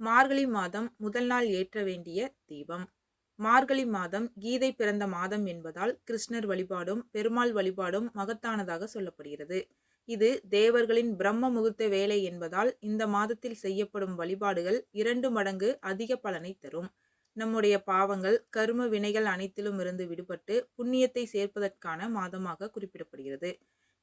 மார்கழி மாதம் முதல் நாள் ஏற்ற வேண்டிய தீபம். மார்கழி மாதம் கீதை பிறந்த மாதம் என்பதால் கிருஷ்ணர் வழிபாடும் பெருமாள் வழிபாடும் மகத்தானதாக சொல்லப்படுகிறது. இது தேவர்களின் பிரம்ம முகூர்த்த வேலை என்பதால் இந்த மாதத்தில் செய்யப்படும் வழிபாடுகள் இரண்டு மடங்கு அதிக பலனை தரும். நம்முடைய பாவங்கள் கரும வினைகள் அனைத்திலும் இருந்து விடுபட்டு புண்ணியத்தை சேர்ப்பதற்கான மாதமாக குறிப்பிடப்படுகிறது.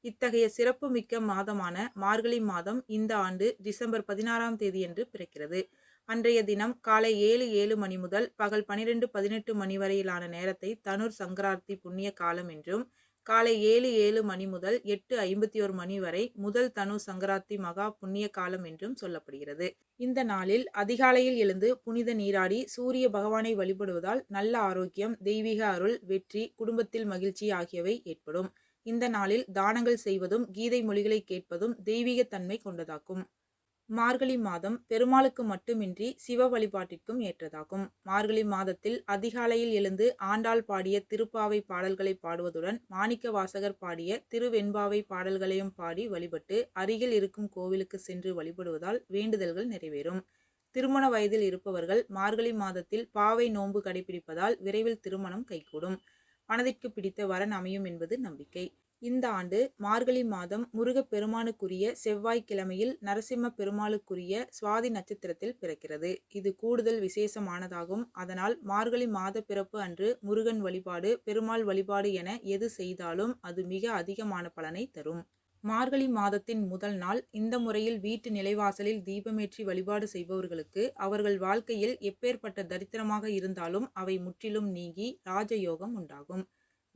இத்தகைய சிறப்புமிக்க மாதமான மார்கழி மாதம் இந்த ஆண்டு டிசம்பர் பதினாறாம் தேதியன்று பிறக்கிறது. அன்றைய தினம் காலை ஏழு ஏழு மணி முதல் பகல் பனிரெண்டு பதினெட்டு மணி வரையிலான நேரத்தை தனுர் சங்கரார்த்தி புண்ணிய காலம் என்றும் காலை ஏழு ஏழு மணி முதல் எட்டு ஐம்பத்தி ஒரு மணி வரை முதல் தனு சங்கராத்தி மகா புண்ணிய காலம் என்றும் சொல்லப்படுகிறது. இந்த நாளில் அதிகாலையில் எழுந்து புனித நீராடி சூரிய பகவானை வழிபடுவதால் நல்ல ஆரோக்கியம் தெய்வீக அருள் வெற்றி குடும்பத்தில் மகிழ்ச்சி ஆகியவை ஏற்படும். இந்த நாளில் தானங்கள் செய்வதும் கீதை மொழிகளை கேட்பதும் தெய்வீக தன்மை கொண்டதாகும். மார்கழி மாதம் பெருமாளுக்கு மட்டுமின்றி சிவ வழிபாட்டிற்கும் ஏற்றதாகும். மார்கழி மாதத்தில் அதிகாலையில் எழுந்து ஆண்டாள் பாடிய திருப்பாவை பாடல்களை பாடுவதுடன் மாணிக்க வாசகர் பாடிய திருவெண்பாவை பாடல்களையும் பாடி வழிபட்டு அருகில் இருக்கும் கோவிலுக்கு சென்று வழிபடுவதால் வேண்டுதல்கள் நிறைவேறும். திருமண வயதில் இருப்பவர்கள் மார்கழி மாதத்தில் பாவை நோன்பு கடைபிடிப்பதால் விரைவில் திருமணம் கைகூடும். மனதிற்கு பிடித்த வரன் அமையும் என்பது நம்பிக்கை. இந்த ஆண்டு மார்கழி மாதம் முருகப் பெருமானுக்குரிய செவ்வாய்க்கிழமையில் நரசிம்ம பெருமாளுக்குரிய சுவாதி நட்சத்திரத்தில் பிறக்கிறது. இது கூடுதல் விசேஷமானதாகும். அதனால் மார்கழி மாத பிறப்பு அன்று முருகன் வழிபாடு பெருமாள் வழிபாடு என எது செய்தாலும் அது மிக அதிகமான பலனை தரும். மார்கழி மாதத்தின் முதல் நாள் இந்த முறையில் வீட்டு நிலைவாசலில் தீபமேற்றி வழிபாடு செய்பவர்களுக்கு அவர்கள் வாழ்க்கையில் எப்பேற்பட்ட தரித்திரமாக இருந்தாலும் அவை முற்றிலும் நீங்கி ராஜயோகம் உண்டாகும்.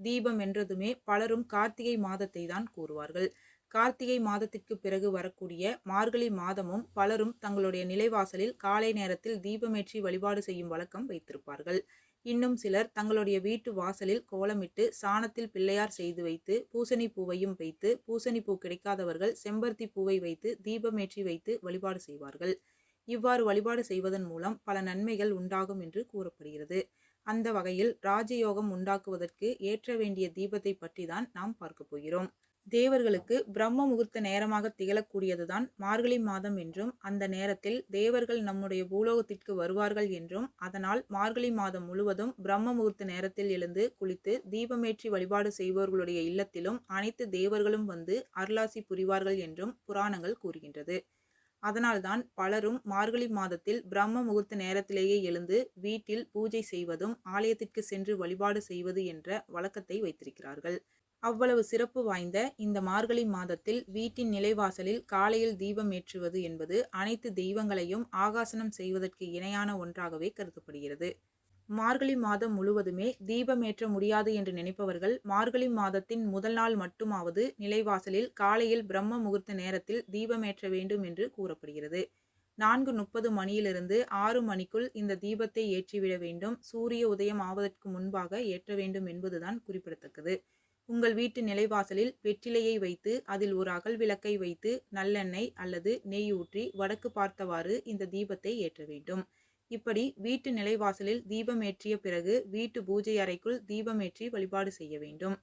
தீபம் என்றதுமே பலரும் கார்த்திகை மாதத்தை தான் கூறுவார்கள். கார்த்திகை மாதத்திற்கு பிறகு வரக்கூடிய மார்கழி மாதமும் பலரும் தங்களுடைய நிலைவாசலில் காலை நேரத்தில் தீபமேற்றி வழிபாடு செய்யும் வழக்கம் வைத்திருப்பார்கள். இன்னும் சிலர் தங்களுடைய வீட்டு வாசலில் கோலமிட்டு சாணத்தில் பிள்ளையார் செய்து வைத்து பூசணி பூவையும் வைத்து பூசணி பூ கிடைக்காதவர்கள் செம்பருத்தி பூவை வைத்து தீபமேற்றி வைத்து வழிபாடு செய்வார்கள். இவ்வாறு வழிபாடு செய்வதன் மூலம் பல நன்மைகள் உண்டாகும் என்று கூறப்படுகிறது. அந்த வகையில் ராஜயோகம் உண்டாக்குவதற்கு ஏற்ற வேண்டிய தீபத்தை பற்றி தான் நாம் பார்க்க போகிறோம். தேவர்களுக்கு பிரம்ம முகூர்த்த நேரமாக திகழக்கூடியதுதான் மார்கழி மாதம் என்றும் அந்த நேரத்தில் தேவர்கள் நம்முடைய பூலோகத்திற்கு வருவார்கள் என்றும் அதனால் மார்கழி மாதம் முழுவதும் பிரம்ம முகூர்த்த நேரத்தில் எழுந்து குளித்து தீபமேற்றி வழிபாடு செய்பவர்களுடைய இல்லத்திலும் அனைத்து தேவர்களும் வந்து அருளாசி புரிவார்கள் என்றும் புராணங்கள் கூறுகின்றது. அதனால்தான் பலரும் மார்கழி மாதத்தில் பிரம்ம முகூர்த்த நேரத்திலேயே எழுந்து வீட்டில் பூஜை செய்வதும் ஆலயத்திற்கு சென்று வழிபாடு செய்வது என்ற வழக்கத்தை வைத்திருக்கிறார்கள். அவ்வளவு சிறப்பு வாய்ந்த இந்த மார்கழி மாதத்தில் வீட்டின் நிலைவாசலில் காலையில் தீபம் ஏற்றுவது என்பது அனைத்து தெய்வங்களையும் ஆகாசனம் செய்வதற்கு இணையான ஒன்றாகவே கருதப்படுகிறது. மார்கழி மாதம் முழுவதுமே தீபமேற்ற முடியாது என்று நினைப்பவர்கள் மார்கழி மாதத்தின் முதல் நாள் மட்டுமாவது நிலைவாசலில் காலையில் பிரம்ம முகூர்த்த நேரத்தில் தீபமேற்ற வேண்டும் என்று கூறப்படுகிறது. நான்கு முப்பது மணியிலிருந்து ஆறு மணிக்குள் இந்த தீபத்தை ஏற்றிவிட வேண்டும். சூரிய உதயம் ஆவதற்கு முன்பாக ஏற்ற வேண்டும் என்பதுதான் குறிப்பிடத்தக்கது. உங்கள் வீட்டு நிலைவாசலில் வெற்றிலையை வைத்து அதில் ஒரு அகல் விளக்கை வைத்து நல்லெண்ணெய் அல்லது நெய் ஊற்றி வடக்கு பார்த்தவாறு இந்த தீபத்தை ஏற்ற வேண்டும். இப்படி வீட்டு நிலைவாசலில் தீபம் ஏற்றிய பிறகு வீட்டு பூஜை அறைக்குள் தீபமேற்றி வழிபாடு செய்ய வேண்டும்.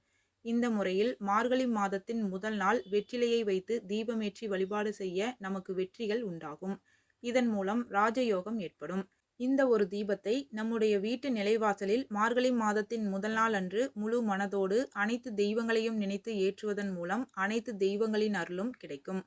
இந்த முறையில் மார்கழி மாதத்தின் முதல் நாள் வெற்றிலையை வைத்து தீபமேற்றி வழிபாடு செய்ய நமக்கு வெற்றிகள் உண்டாகும். இதன் மூலம் ராஜயோகம் ஏற்படும். இந்த ஒரு தீபத்தை நம்முடைய வீட்டு நிலைவாசலில் மார்கழி மாதத்தின் முதல் நாள் அன்று முழு மனதோடு அனைத்து தெய்வங்களையும் நினைத்து ஏற்றுவதன் மூலம் அனைத்து தெய்வங்களின் அருளும் கிடைக்கும்.